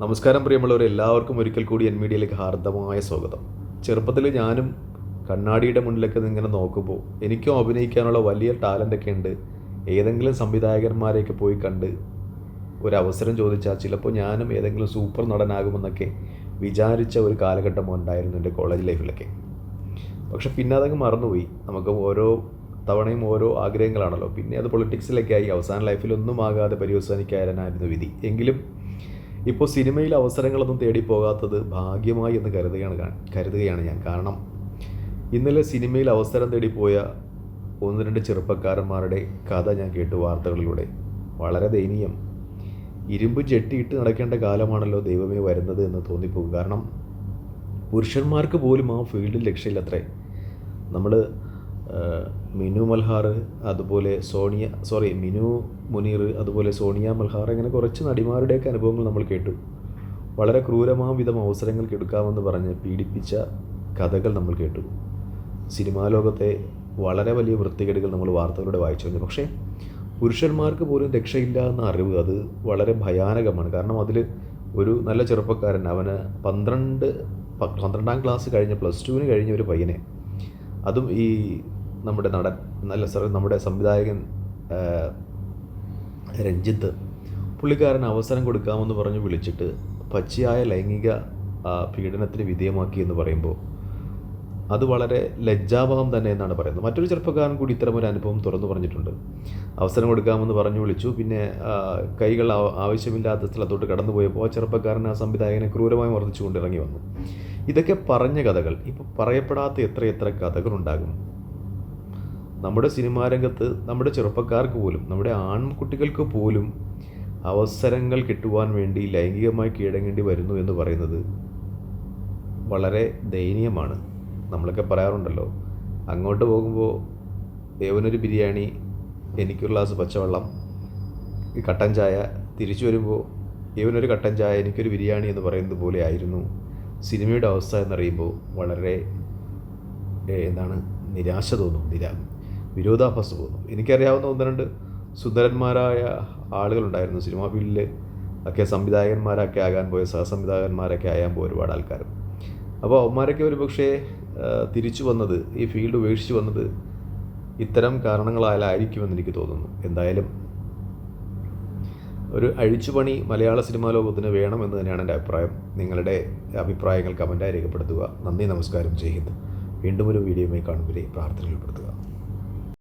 നമസ്കാരം പ്രിയമുള്ളവർ എല്ലാവർക്കും ഒരിക്കൽ കൂടി എൻ മീഡിയയിലേക്ക് ഹാർദമായ സ്വാഗതം. ചെറുപ്പത്തിൽ ഞാനും കണ്ണാടിയുടെ മുന്നിലൊക്കെ ഇങ്ങനെ നോക്കുമ്പോൾ എനിക്കും അഭിനയിക്കാനുള്ള വലിയ ടാലന്റൊക്കെ ഉണ്ട്. ഏതെങ്കിലും സംവിധായകന്മാരെയൊക്കെ പോയി കണ്ട് ഒരു അവസരം ചോദിച്ചാൽ ചിലപ്പോൾ ഞാനും ഏതെങ്കിലും സൂപ്പർ നടനാകുമെന്നൊക്കെ വിചാരിച്ച ഒരു കാലഘട്ടം ഉണ്ടായിരുന്നു എന്റെ കോളേജ് ലൈഫിലൊക്കെ പക്ഷെ പിന്നെ അതങ്ങ് മറന്നുപോയി. നമുക്ക് ഓരോ തവണയും ഓരോ ആഗ്രഹങ്ങളാണല്ലോ. പിന്നെ അത് പൊളിറ്റിക്സിലൊക്കെ ആയി അവസാന ലൈഫിലൊന്നും ആകാതെ പര്യവസാനിക്കാനായിരുന്നു വിധി. എങ്കിലും ഇപ്പോൾ സിനിമയിൽ അവസരങ്ങളൊന്നും തേടി പോകാത്തത് ഭാഗ്യമായി എന്ന് കരുതുകയാണ് കരുതുകയാണ് ഞാൻ. കാരണം ഇന്നലെ സിനിമയിൽ അവസരം തേടി പോയ ഒന്ന് രണ്ട് ചെറുപ്പക്കാരന്മാരുടെ കഥ ഞാൻ കേട്ടു വാർത്തകളിലൂടെ. വളരെ ദയനീയം. ഇരുമ്പ് ജെട്ടിയിട്ട് നടക്കേണ്ട കാലമാണല്ലോ ദൈവമേ വരുന്നത് എന്ന് തോന്നിപ്പോകും. കാരണം പുരുഷന്മാർക്ക് പോലും ആ ഫീൽഡിൽ രക്ഷയില്ലത്രേ. നമ്മൾ മിനു മൽഹാർ അതുപോലെ സോണിയ സോറി മിനു മുനീർ അതുപോലെ സോണിയ മൽഹാർ അങ്ങനെ കുറച്ച് നടിമാരുടെയൊക്കെ അനുഭവങ്ങൾ നമ്മൾ കേട്ടു. വളരെ ക്രൂരമാം വിധം അവസരങ്ങൾക്ക് എടുക്കാമെന്ന് പറഞ്ഞ് പീഡിപ്പിച്ച കഥകൾ നമ്മൾ കേട്ടു. സിനിമാ ലോകത്തെ വളരെ വലിയ വൃത്തികേടുകൾ നമ്മൾ വാർത്തകളിലൂടെ വായിച്ചു കഴിഞ്ഞു. പക്ഷേ പുരുഷന്മാർക്ക് പോലും രക്ഷയില്ല എന്ന അറിവ് അത് വളരെ ഭയാനകമാണ്. കാരണം അതിൽ ഒരു നല്ല ചെറുപ്പക്കാരൻ അവന് പന്ത്രണ്ട് പന്ത്രണ്ടാം ക്ലാസ് കഴിഞ്ഞ പ്ലസ് ടുവിന് കഴിഞ്ഞ ഒരു പയ്യനെ. അതും ഈ നമ്മുടെ നടൻ നല്ല സോറി നമ്മുടെ സംവിധായകൻ രഞ്ജിത്ത് പുള്ളിക്കാരൻ അവസരം കൊടുക്കാമെന്ന് പറഞ്ഞ് വിളിച്ചിട്ട് പച്ചയായ ലൈംഗിക പീഡനത്തിന് വിധേയമാക്കി എന്ന് പറയുമ്പോൾ അത് വളരെ ലജ്ജാഭാവം തന്നെ എന്നാണ് പറയുന്നത്. മറ്റൊരു ചെറുപ്പക്കാരൻ കൂടി ഇത്തരമൊരു അനുഭവം തുറന്നു പറഞ്ഞിട്ടുണ്ട്. അവസരം കൊടുക്കാമെന്ന് പറഞ്ഞു വിളിച്ചു. പിന്നെ കൈകൾ ആവശ്യമില്ലാത്ത സ്ഥലത്തോട്ട് കടന്നു പോയപ്പോൾ ആ ചെറുപ്പക്കാരൻ ആ സംവിധായകനെ ക്രൂരമായി മർദ്ദിച്ചുകൊണ്ട് ഇറങ്ങി വന്നു. ഇതൊക്കെ പറഞ്ഞ കഥകൾ ഇപ്പോൾ പറയപ്പെടാത്ത എത്ര എത്ര കഥകളുണ്ടാകും. നമ്മുടെ സിനിമാ രംഗത്ത് നമ്മുടെ ചെറുപ്പക്കാർക്ക് പോലും നമ്മുടെ ആൺകുട്ടികൾക്ക് പോലും അവസരങ്ങൾ കിട്ടുവാൻ വേണ്ടി ലൈംഗികമായി കീഴടങ്ങേണ്ടി വരുന്നു എന്ന് പറയുന്നത് വളരെ ദയനീയമാണ്. നമ്മളൊക്കെ പറയാറുണ്ടല്ലോ അങ്ങോട്ട് പോകുമ്പോൾ ദേവനൊരു ബിരിയാണി എനിക്കൊരു ഗ്ലാസ് പച്ചവെള്ളം ഈ കട്ടൻ ചായ തിരിച്ചു വരുമ്പോൾ ദേവനൊരു കട്ടൻ ചായ എനിക്കൊരു ബിരിയാണി എന്ന് പറയുന്നത് പോലെ ആയിരുന്നു. സിനിമയുടെ അവസ്ഥ എന്നറിയുമ്പോൾ വളരെ എന്താണ് നിരാശ തോന്നും നിരാ വിരോധാഭാസം തോന്നും എനിക്കറിയാവുന്ന ഒന്ന് രണ്ട് സുന്ദരന്മാരായ ആളുകളുണ്ടായിരുന്നു സിനിമാ ഫീൽഡിൽ ഒക്കെ സംവിധായകന്മാരൊക്കെ ആകാൻ പോയ സഹസംവിധായകന്മാരൊക്കെ ആയാൻ പോയ ഒരുപാട് ആൾക്കാർ. അപ്പോൾ അവന്മാരൊക്കെ ഒരു പക്ഷേ തിരിച്ചു വന്നത് ഈ ഫീൽഡ് ഉപേക്ഷിച്ച് വന്നത് ഇത്തരം കാരണങ്ങളാലായിരിക്കുമെന്ന് എനിക്ക് തോന്നുന്നു. എന്തായാലും ഒരു അഴിച്ചുപണി മലയാള സിനിമാ ലോകത്തിന് വേണമെന്ന് തന്നെയാണ് എന്റെ അഭിപ്രായം. നിങ്ങളുടെ അഭിപ്രായങ്ങൾ കമന്റായി രേഖപ്പെടുത്തുക. നന്ദി നമസ്കാരം. ജയ് ഹിന്ദ്. വീണ്ടും ഒരു വീഡിയോയുമായി കാണുമ്പോൾ പ്രാർത്ഥനയിൽ ഉൾപ്പെടുത്തുക